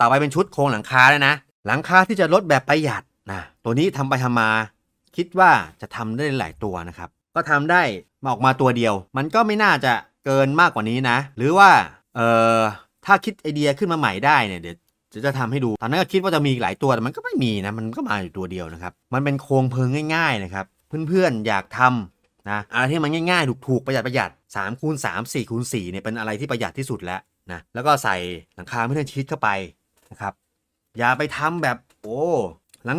ต่อไปเป็นชุดโครงหลังคาแล้วนะ หลังคาที่จะลดแบบประหยัดนะตัวนี้ทำไปทำมา คิดว่าจะทำได้หลายตัวนะครับ ก็ทำได้มาออกมาตัวเดียว มันก็ไม่น่าจะเกินมากกว่านี้นะ หรือว่าเออถ้าคิดไอเดียขึ้นมาใหม่ได้เนี่ยเดี๋ยวจะจะทำให้ดู ตอนนั้นก็คิดว่าจะมีหลายตัวแต่มันก็ไม่มีนะ มันก็มาอยู่ตัวเดียวนะครับ มันเป็นโครงเพลิงง่าย ๆ นะครับ เพื่อนๆอยากทำนะอะไรที่มันง่ายๆ ถูกๆ ประหยัดประหยัด3คูณ3 4คูณ4เนี่ยเป็นอะไรที่ประหยัดที่สุดแล้วนะ แล้วก็ใส่หลังคาไม่ได้ชิดเข้าไป นะครับ อย่าไปทำแบบโอ้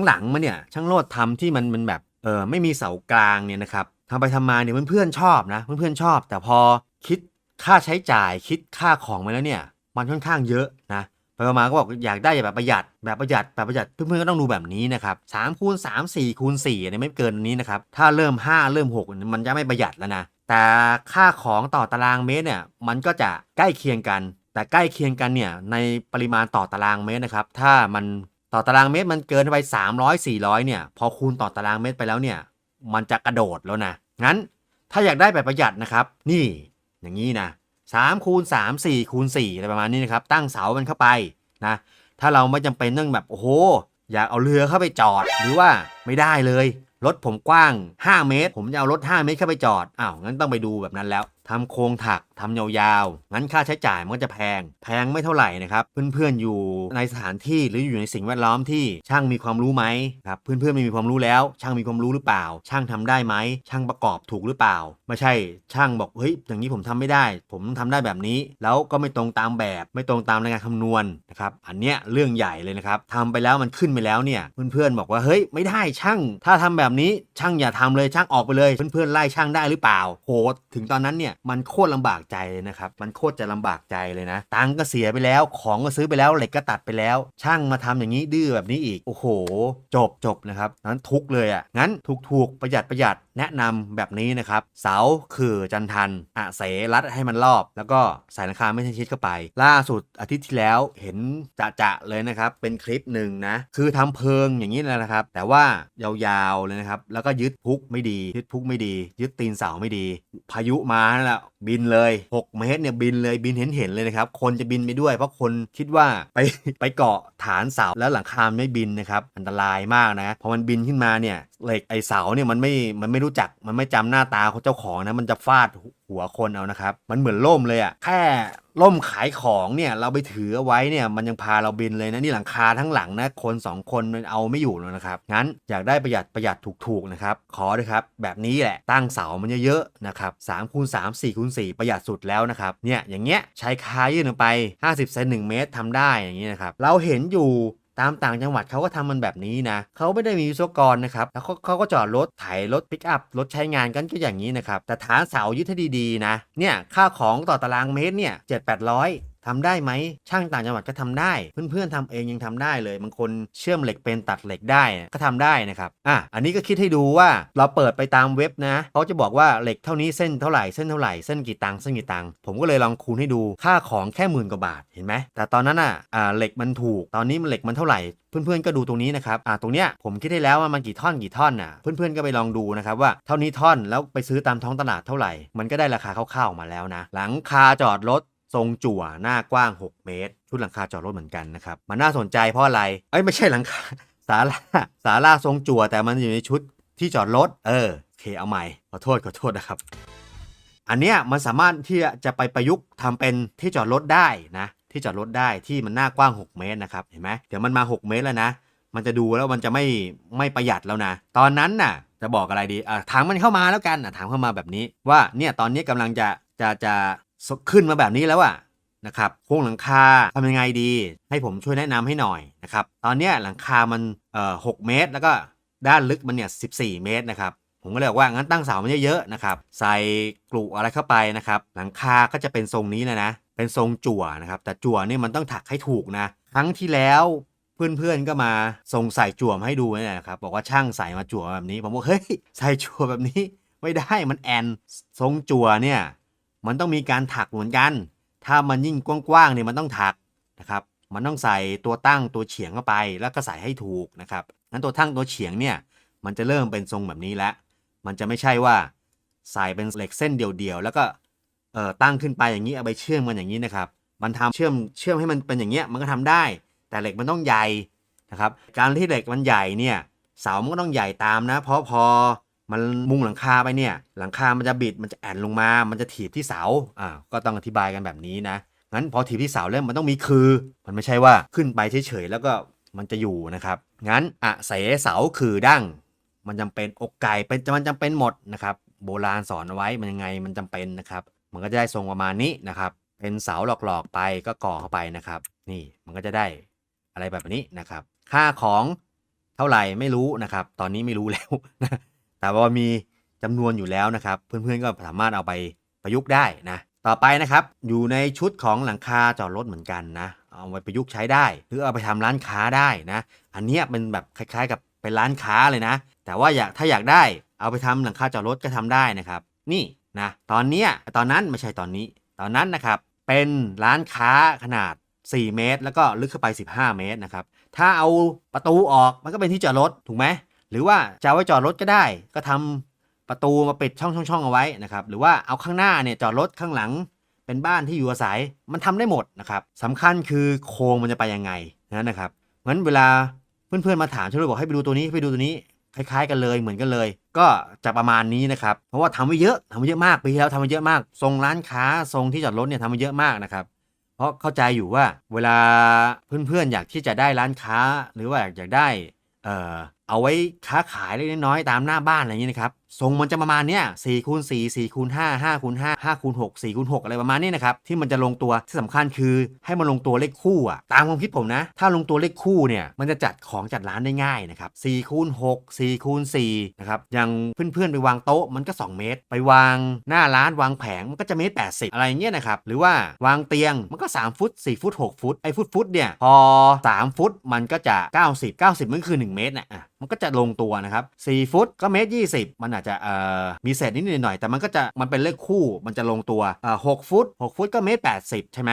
หลังๆมาเนี่ยช่างโลดทำที่มันมันแบบเออไม่มีเสากลางเนี่ยนะครับทำไปทำมาเนี่ยเพื่อนๆชอบนะเพื่อนๆชอบ แต่พอคิดค่าใช้จ่ายคิดค่าของมาแล้วเนี่ย มันค่อนข้างเยอะนะไปมาก็บอกอยากได้แบบประหยัดแบบประหยัดแบบประหยัดเพื่อนๆก็ต้องดูแบบนี้นะครับสามคูณสามสี่คูณสี่เนี่ยไม่เกินนี้นะครับถ้าเริ่ม 5 เริ่ม 6 มันจะไม่ประหยัดแล้วนะแต่ค่าของต่อตารางเมตรเนี่ยมันก็จะใกล้เคียงกัน แต่ใกล้เคียงกันเนี่ยในปริมาณต่อตารางเมตรนะครับ ถ้ามันต่อตารางเมตรมันเกินไป 300 400 เนี่ย พอคูณต่อตารางเมตรไปแล้วเนี่ย มันจะกระโดดแล้วนะ งั้นถ้าอยากได้แบบประหยัดนะครับ นี่อย่างนี้นะ3คูณ3 4คูณ4อะไรประมาณนี้นะครับ ตั้งเสามันเข้าไปนะ ถ้าเราไม่จำเป็นต้องแบบโอ้โห อยากเอาเรือเข้าไปจอดหรือว่าไม่ได้เลย รถผมกว้าง 5 เมตร ผมจะเอารถ 5 เมตรเข้าไปจอด อ้าวงั้นต้องไปดูแบบนั้นแล้ว ทำโครงถักทำยาวๆ งั้นค่าใช้จ่ายมันก็จะแพง แพงไม่เท่าไหร่นะครับ เพื่อนๆอยู่ในสถานที่หรืออยู่ในสิ่งแวดล้อมที่ช่างมีความรู้ไหมครับ เพื่อนๆไม่มีความรู้แล้ว ช่างมีความรู้หรือเปล่า ช่างทำได้ไหม ช่างประกอบถูกหรือเปล่า ไม่ใช่ ช่างบอกเฮ้ยอย่างนี้ผมทำไม่ได้ ผมทำได้แบบนี้ แล้วก็ไม่ตรงตามแบบ ไม่ตรงตามรายงานคำนวณนะครับ อันเนี้ยเรื่องใหญ่เลยนะครับทำไปแล้วมันขึ้นไปแล้วเนี่ย เพื่อนๆบอกว่าเฮ้ยไม่ได้ช่าง ถ้าทำแบบนี้ช่างอย่าทำเลยช่างออกไปเลย เพื่อนๆไล่ช่างได้หรือเปล่าโหถึงตอนนั้นเนี่ยมันโคตรลำบากใจเลยนะครับ มันโคตรจะลำบากใจเลยนะ ตังก็เสียไปแล้ว ของก็ซื้อไปแล้ว เหล็กก็ตัดไปแล้ว ช่างมาทำอย่างนี้ดื้อแบบนี้อีก โอ้โห จบจบนะครับ นั้นทุกเลยอะ่ะ งั้นถูกถูกๆประหยัดประหยัดแนะนำแบบนี้นะครับ เสาคือจันทันอะเสรัดให้มันรอบ แล้วก็ใส่หลังคาไม่ใช่ชิดเข้าไป ล่าสุดอาทิตย์ที่แล้วเห็นจะจะๆเลยนะครับ เป็นคลิปหนึ่งนะ คือทำเพิงอย่างนี้แหละนะครับ แต่ว่ายาวๆเลยนะครับ แล้วก็ยึดพุกไม่ดี ยึดพุกไม่ดี ยึดตีนเสาไม่ดี พายุมานะแหละบินเลย 6 เมตรเนี่ยบินเลยบินเห็นเห็นเลยนะครับ คนจะบินไปด้วย เพราะคนคิดว่าไปไปเกาะฐานเสาแล้วหลังคาไม่บินนะครับ อันตรายมากนะพอมันบินขึ้นมาเนี่ยเหล็กไอเสาเนี่ยมันไม่มันไม่รู้จักมันไม่จำหน้าตาของเจ้าของนะมันจะฟาดหัวคนเอานะครับ มันเหมือนล่มเลยอะ่ะแค่ล่มขายของเนี่ยเราไปถือเอาไว้เนี่ยมันยังพาเราบินเลยนะนี่หลังคาทั้งหลังนะคนสองคนมันเอาไม่อยู่แล้วนะครับงั้นอยากได้ประหยัดประหยัดถูกๆนะครับขอเลยครับแบบนี้แหละตั้งเสามันเยอะๆนะครับ3คูณ3 4คูณ4ประหยัดสุดแล้วนะครับเนี่ยอย่างเงี้ยใช้คายื่นลงไป 50เซน1เมตรทำได้อย่างนี้นะครับเราเห็นอยู่ ตามต่างจังหวัดเขาก็ทำมันแบบนี้นะเขาไม่ได้มีวิศวกรนะครับแล้วเขาเขาก็จอดรถไถรถปิกอัพรถใช้งานกันก็อย่างนี้นะครับแต่ฐานเสายึดให้ดีๆนะเนี่ยค่าของต่อตารางเมตรเนี่ยเจ็ดแปดร้อย ทำได้ไหมช่างต่างจังหวัดก็ทำได้ เพื่อนๆทำเองยังทำได้เลยบางคนเชื่อมเหล็กเป็นตัดเหล็กได้ก็ทำได้นะครับอะอันนี้ก็คิดให้ดูว่าเราเปิดไปตามเว็บนะเขาจะบอกว่าเหล็กเท่านี้เส้นเท่าไหร่เส้นเท่าไหร่เส้นกี่ตังค์เส้นกี่ตังค์ผมก็เลยลองคูณให้ดูค่าของแค่หมื่นกว่าบาทเห็นไหมแต่ตอนนั้นอะอ่าเหล็กมันถูก ตอนนี้มันเหล็กมันเท่าไหร่เพื่อนๆก็ดูตรงนี้นะครับ อ่า ตรงเนี้ยผมคิดให้แล้วว่ามันกี่ท่อนกี่ท่อนน่ะ เพื่อนๆก็ไปลองดูนะครับว่าเท่านี้ท่อนแล้วไปซื้อตามท้องตลาดเท่าไหร่ มันก็ได้ราคาคร่าวๆมาแล้วนะ หลังคาจอดรถ ทรงจั่วหน้ากว้าง 6 เมตร ชุดหลังคาจอดรถเหมือนกันนะครับ มันน่าสนใจเพราะอะไร เอ้ยไม่ใช่หลังคาศาลาศาลาทรงจั่วแต่มันอยู่ในชุดที่จอดรถ เออโอเคเอาใหม่ ขอโทษขอโทษนะครับ อันเนี้ยมันสามารถที่จะไปประยุกต์ทำเป็นที่จอดรถได้นะ ที่จอดรถได้ที่มันหน้ากว้าง 6 เมตรนะครับ เห็นไหมเดี๋ยวมันมา 6 เมตรแล้วนะ มันจะดูแล้วมันจะไม่ไม่ประหยัดแล้วนะ ตอนนั้นน่ะ จะบอกอะไรดีอะถามมันเข้ามาแล้วกันอะถามเข้ามาแบบนี้ว่าเนี่ยตอนนี้กำลังจะจะจะ ขึ้นมาแบบนี้แล้วอะนะครับโครงหลังคาทำยังไงดี ให้ผมช่วยแนะนำให้หน่อยนะครับตอนนี้หลังคามันเอ่อหเมตร แล้วก็ด้านลึกมันเนี่ย14 เมตรนะครับผมก็เลยบอกว่างั้นตั้งเสามันเยอะๆนะครับใส่กลุอะไรเข้าไปนะครับหลังคาก็จะเป็นทรงนี้นะนะเป็นทรงจั่วนะครับแต่จั่วนี่มันต้องถักให้ถูกนะครั้งที่แล้วเพื่อนๆก็มาส่งใส่จั่วมาให้ดูนี่แหละครับบอกว่าช่างใส่มาจั่วแบบนี้ ผมบอกเฮ้ยใส่จั่วแบบนี้ไม่ได้มันแอนทรงจั่วเนี่ย มันต้องมีการถักเหมือนกัน ถ้ามันยิ่งกว้างๆเนี่ยมันต้องถักนะครับ มันต้องใส่ตัวตั้งตัวเฉียงเข้าไป แล้วก็ใส่ให้ถูกนะครับงั้นตัวตั้งตัวเฉียงเนี่ยมันจะเริ่มเป็นทรงแบบนี้แล้ว มันจะไม่ใช่ว่าใส่เป็นเหล็กเส้นเดียวๆ แล้วก็เอ่อตั้งขึ้นไปอย่างนี้เอาไปเชื่อมกันอย่างนี้นะครับ มันทำเชื่อมเชื่อมให้มันเป็นอย่างเงี้ยมันก็ทำได้แต่แต่เหล็กมันต้องใหญ่นะครับ การที่เหล็กมันใหญ่เนี่ยเสามันก็ต้องใหญ่ตามนะ เพราะพอ มันมุงหลังคาไปเนี่ย หลังคามันจะบิดมันจะแอนลงมา มันจะถีบที่เสาอ่าก็ต้องอธิบายกันแบบนี้นะงั้นพอถีบที่เสาแล้วมันต้องมีคือ มันไม่ใช่ว่าขึ้นไปเฉยๆแล้วก็มันจะอยู่นะครับงั้นอะเสเสาคือดั้งมันจำเป็นอกไก่เป็นมันจำเป็นหมดนะครับโบราณสอนเอาไว้มันยังไงมันจำเป็นนะครับ มันก็จะได้ทรงประมาณนี้นะครับ เป็นเสาหลอกๆไปก็ก่อเข้าไปนะครับ นี่มันก็จะได้อะไรแบบนี้นะครับ ค่าของเท่าไหร่ไม่รู้นะครับ ตอนนี้ไม่รู้แล้วนะ แต่ว่ามีจำนวนอยู่แล้วนะครับ เพื่อนๆก็สามารถเอาไปประยุกต์ได้นะ ต่อไปนะครับ อยู่ในชุดของหลังคาจอดรถเหมือนกันนะ เอาไปประยุกต์ใช้ได้ หรือเอาไปทำร้านค้าได้นะ อันเนี้ยเป็นแบบคล้ายๆ กับเป็นร้านค้าเลยนะ แต่ว่าอยากถ้าอยากได้เอาไปทำหลังคาจอดรถก็ทำได้นะครับ นี่นะ ตอนเนี้ยตอนนั้นไม่ใช่ตอนนี้ ตอนนั้นนะครับ เป็นร้านค้าขนาด 4 เมตร แล้วก็ลึกเข้าไป 15 เมตรนะครับ ถ้าเอาประตูออกมันก็เป็นที่จอดรถถูกไหม รือว่าจะไว้จอดรถก็ได้ ก็ทำประตูมาปิดช่องช่องๆเอาไว้นะครับ หรือว่าเอาข้างหน้าเนี่ยจอดรถข้างหลัง เป็นบ้านที่อยู่อาศัยมันทำได้หมดนะครับสำคัญคือโครงมันจะไปยังไงนะนะครับงั้นเวลาเพื่อนๆมาถามฉันเลยบอกให้ไปดูตัวนี้ไปดูตัวนี้คล้ายๆกันเลยเหมือนกันเลย ก็จะประมาณนี้นะครับเพราะว่าทำไว้เยอะทำไว้เยอะมากปีที่แล้วทำไว้เยอะมาก ทรงร้านค้าทรงที่จอดรถเนี่ยทำไว้เยอะมากนะครับเพราะเข้าใจอยู่ว่าเวลาเพื่อนๆอยากที่จะได้ร้านค้า หรือว่าอยากได้ เอาไว้ค้าขายเล็กน้อยตามหน้าบ้านอะไรอย่างนี้นะครับ ทรงมันจะประมาณเนี้ยสี่คูณสี่สี่คูณห้าห้าคูณห้าห้าคูณหกสี่คูณหกอะไรประมาณนี้นะครับที่มันจะลงตัวที่สำคัญคือให้มันลงตัวเลขคู่อะตามความคิดผมนะ ถ้าลงตัวเลขคู่เนี่ยมันจะจัดของจัดร้านได้ง่ายนะครับสี่คูณหกสี่คูณสี่นะครับอย่างเพื่อนๆไปวางโต๊ะมันก็ 2 เมตร ไปวางหน้าร้านวางแผงมันก็จะเมตรแปดสิบอะไรเงี้ยนะครับหรือว่าวางเตียงมันก็ 3 ฟุต 4 ฟุต 6 ฟุตไอ้ฟุตฟุตเนี่ยพอ 3 ฟุตมันก็จะ 90 90 มันคือ 1 เมตรนะอะมันก็จะลงตัวนะครับ4ฟุตก็เมตร 20 มันอาจจะมีเศษนิดหน่อยแต่มันก็จะมันเป็นเลขคู่มันจะลงตัวอ่า6ฟุต6ฟุตก็เมตร80ใช่ไหม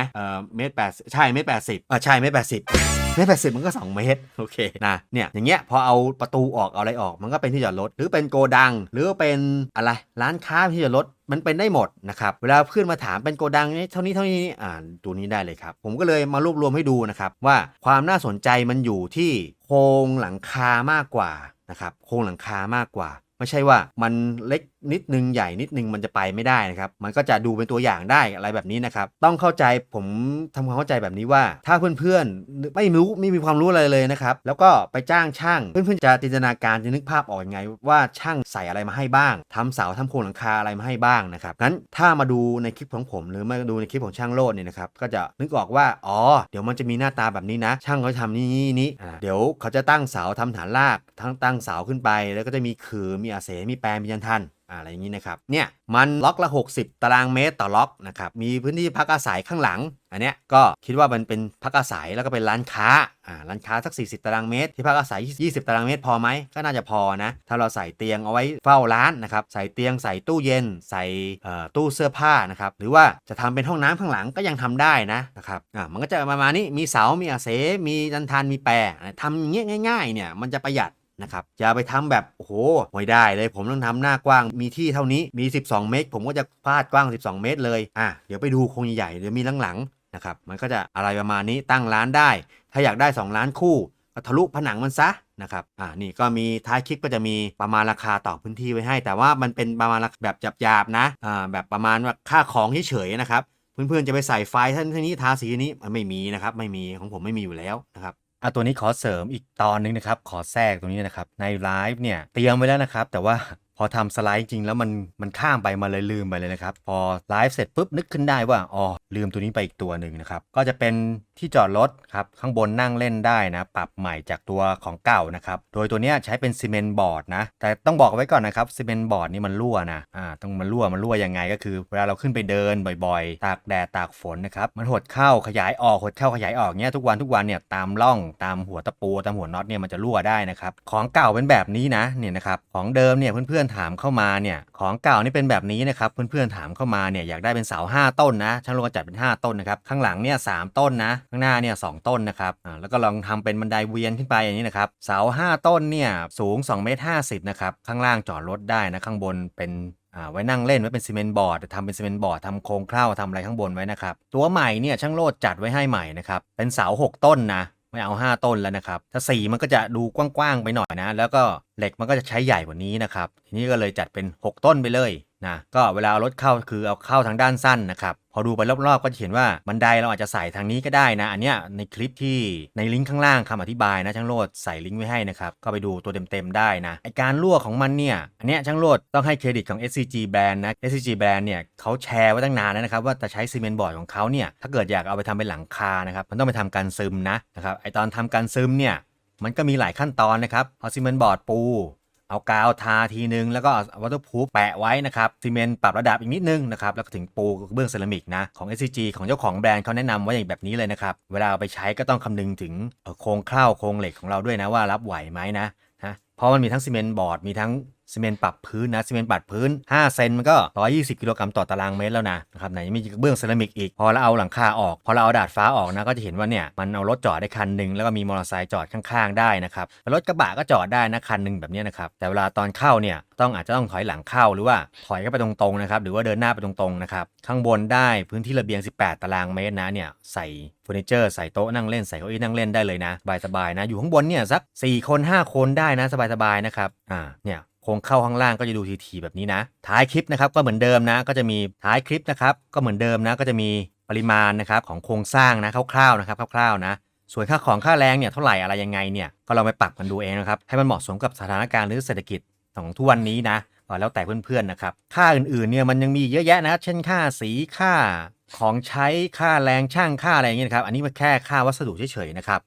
เมตร80ใช่เมตร80อ่าใช่เมตร80เมตรแปดสิบมันก็ 2 เมตร โอเคนะเนี่ยอย่างเงี้ยพอเอาประตูออกเอาอะไรออกมันก็เป็นที่จอดรถหรือเป็นโกดัง หรือเป็นอะไรร้านค้าที่จอดรถมันเป็นได้หมดนะครับเวลาเพื่อนมาถามเป็นโกดังนี่เท่านี้เท่านี้อ่านตัวนี้ได้เลยครับ ผมก็เลยมารวบรวมให้ดูนะครับว่าความน่าสนใจมันอยู่ที่โครงหลังคามากกว่านะครับโครงหลังคามากกว่า ไม่ใช่ว่ามันเล็ก นิดนึงใหญ่นิดนึงมันจะไปไม่ได้นะครับ มันก็จะดูเป็นตัวอย่างได้อะไรแบบนี้นะครับ ต้องเข้าใจผมทำความเข้าใจแบบนี้ว่า ถ้าเพื่อนๆ ไม่รู้ไม่มีความรู้อะไรเลยนะครับ แล้วก็ไปจ้างช่าง เพื่อนๆจะจินตนาการจะนึกภาพออกยังไง ว่าช่างใส่อะไรมาให้บ้างทำเสาทำโครงหลังคาอะไรมาให้บ้างนะครับงั้นถ้ามาดูในคลิปของผม หรือมาดูในคลิปของช่างโลดเนี่ยนะครับก็จะนึกออกว่าอ๋อเดี๋ยวมันจะมีหน้าตาแบบนี้นะ ช่างเขาทำนี่นี่นี่เดี๋ยวเขาจะตั้งเสาทำฐานรากทั้งตั้งเสาขึ้นไป แล้วก็จะมีคือมีอาเสมีแปรมียันทันอะไรอย่างนี้นะครับ เนี่ยมันล็อกละ 60 ตารางเมตรต่อล็อกนะครับ มีพื้นที่พักอาศัยข้างหลัง อันเนี้ยก็คิดว่ามันเป็นพักอาศัยแล้วก็เป็นร้านค้า อ่า ร้านค้าสัก 40 ตารางเมตร ที่พักอาศัย 20 ตารางเมตรพอไหม ก็น่าจะพอนะ ถ้าเราใส่เตียงเอาไว้เฝ้าร้านนะครับ ใส่เตียงใส่ตู้เย็น ใส่ตู้เสื้อผ้านะครับ หรือว่าจะทำเป็นห้องน้ำข้างหลังก็ยังทำได้นะนะครับ อ่า มันก็จะประมาณนี้ มีเสา มีอาเสมีดันทาน มีแปรทำอย่างเงี้ยง่ายๆ เนี่ย มันจะประหยัด นะครับอย่าไปทำแบบโอ้โหไม่ได้เลยผมต้องทำหน้ากว้างมีที่เท่านี้มี 12 เมตร ผมก็จะพาดกว้าง 12 เมตรเลยอะเดี๋ยวไปดูโครงใหญ่เดี๋ยวมีหลังๆนะครับมันก็จะอะไรประมาณนี้ตั้งร้านได้ ถ้าอยากได้ 2 ล้านคู่ก็ทะลุผนังมันซะนะครับอ่านี่ก็มีท้ายคลิปก็จะมีประมาณราคาต่อพื้นที่ไว้ให้ แต่ว่ามันเป็นประมาณแบบหยาบๆนะอ่าแบบประมาณว่าค่าของเฉยๆนะครับเพื่อนๆจะไปใส่ไฟท่านท่านี้ทาสีนี้มันไม่มีนะครับไม่มีของผมไม่มีอยู่แล้วนะครับ อะตัวนี้ขอเสริมอีกตอนนึงนะครับ ขอแทรกตรงนี้นะครับ ในไลฟ์เนี่ยเตรียมไว้แล้วนะครับ แต่ว่า พอทำสไลด์จริงแล้วมันมันข้ามไปมาเลยลืมไปเลยนะครับ พอไลฟ์เสร็จปุ๊บนึกขึ้นได้ว่าอ๋อลืมตัวนี้ไปอีกตัวหนึ่งนะครับ ก็จะเป็นที่จอดรถครับข้างบนนั่งเล่นได้นะ ปรับใหม่จากตัวของเก่านะครับ โดยตัวนี้ใช้เป็นซีเมนต์บอร์ดนะ แต่ต้องบอกไว้ก่อนนะครับซีเมนต์บอร์ดนี่มันรั่วนะอ่าต้องมันรั่วมันรั่วยังไงก็คือ เวลาเราขึ้นไปเดินบ่อยๆ ตากแดดตากฝนนะครับมันหดเข้าขยายออกหดเข้าขยายออกเนี้ยทุกวันทุกวันเนี่ยตามร่องตามหัวตะปูตามหัวน็อตเนี่ยมันจะรั่วได้นะครับของเก่าเป็นแบบนี้นะเนี่ยนะครับของเดิมเนี่ยเพื่อนๆถามเข้ามาเนี่ยของเก่านี่เป็นแบบนี้นะครับเพื่อนๆถามเข้ามาเนี่ยอยากได้เป็นเสา5 ต้นนะช่างโลกจัดเป็น 5 ต้นนะครับข้างหลังเนี่ยสต้นนะข้างหน้าเนี่ยสต้นนะครับอ่าแล้วก็ลองทำเป็นบันไดเวียนขึ้นไปอย่างนี้นะครับเสา5 ต้นเนี่ยสูง2เมตร50นะครับข้างล่างจอดรถได้นะข้างบนเป็นอ่าไว้นั่งเล่นไว้เป็นซีเมนต์บอร์ดทำเป็นซีเมนต์บอร์ดทำโครงเคร่าวทำอะไรข้างบนไว้นะครับตัวใหม่เนี่ยช่างโลดจัดไว้ให้ใหม่นะครับเป็นเสา 6 ต้นนะ ไม่เอา 5 ต้นแล้วนะครับ ถ้า 4 มันก็จะดูกว้างๆไปหน่อยนะ แล้วก็เหล็กมันก็จะใช้ใหญ่กว่านี้นะครับ ทีนี้ก็เลยจัดเป็น 6 ต้นไปเลย นะก็เวลาเอารถเข้าคือเอาเข้าทางด้านสั้นนะครับพอดูไปรอบๆก็จะเห็นว่าบันไดเราอาจจะใส่ทางนี้ก็ได้นะ อันเนี้ยในคลิปที่ในลิงก์ข้างล่างคำอธิบายนะช่างโลดใส่ลิงก์ไว้ให้นะครับก็ไปดูตัวเต็มๆได้นะไอการรั่วของมันเนี่ยอันเนี้ยช่างโลดต้องให้เครดิตของ SCG Brand นะ SCG Brand เนี่ยเขาแชร์ไว้ตั้งนานแล้วนะครับว่าจะใช้ซีเมนต์บอร์ดของเขาเนี่ยถ้าเกิดอยากเอาไปทำเป็นหลังคานะครับมันต้องไปทำการซึมนะนะครับไอตอนทำการซึมเนี่ยมันก็มีหลายขั้นตอนนะครับเอาซีเมนต์บอร์ดปู เอากาวทาทีนึง แล้วก็เอาวัตถุพูแปะไว้นะครับซีเมนต์ปรับระดับอีกนิดนึงนะครับแล้วก็ถึงปูกระเบื้องเซรามิกนะของ SCG ของเจ้าของแบรนด์เขาแนะนำไว้อย่างแบบนี้เลยนะครับเวลาเอาไปใช้ก็ต้องคำนึงถึงโครงเคร้าโครงเหล็กของเราด้วยนะว่ารับไหวไหมนะนะ ราะมันมีทั้งซีเมนต์บอร์ดมีทั้งซีเมนต์ปรับพื้นนะซีเมนต์ปัดพื้น 5 เซนมันก็ 120 กิโลกรัมต่อตารางเมตรแล้วนะนะครับไหนยังมีกระเบื้องเซรามิกอีก พอเราเอาหลังคาออก พอเราเอาดาดฟ้าออกนะก็จะเห็นว่าเนี่ยมันเอารถจอดได้คันหนึ่งแล้วก็มีมอเตอร์ไซค์จอดข้างๆได้นะครับรถกระบะก็จอดได้นะคันหนึ่งแบบนี้นะครับแต่เวลาตอนเข้าเนี่ยต้องอาจจะต้องถอยหลังเข้าหรือว่าถอยเข้าไปตรงๆนะครับหรือว่าเดินหน้าไปตรงๆนะครับข้างบนได้พื้นที่ระเบียง 18 ตารางเมตรนะเนี่ยใส่เฟอร์นิเจอร์ใส่โต๊ะนั่งเล่นใส่เก้าอี้นั่งเล่นได้เลยนะสบายๆนะอยู่ข้างบนเนี่ยสัก 4 คน 5 คนได้นะสบายๆนะครับ อ่า เนี่ยโครงเข้าข้างล่างก็จะดูทีๆแบบนี้นะ ท้ายคลิปนะครับก็เหมือนเดิมนะ ก็จะมีท้ายคลิปนะครับก็เหมือนเดิมนะ ก็จะมีปริมาณนะครับของโครงสร้างนะคร่าวๆนะครับคร่าวๆนะส่วนค่าของค่าแรงเนี่ยเท่าไหร่อะไรยังไงเนี่ยก็ลองไปปรับกันดูเองนะครับให้มันเหมาะสมกับสถานการณ์หรือเศรษฐกิจของทุกวันนี้นะอ่าแล้วแต่เพื่อนๆนะครับค่าอื่นๆเนี่ยมันยังมีเยอะแยะนะเช่นค่าสีค่าของใช้ค่าแรงช่างค่าอะไรอย่างเงี้ยนะครับอันนี้มันแค่ค่าวัสดุเฉยๆนะครับ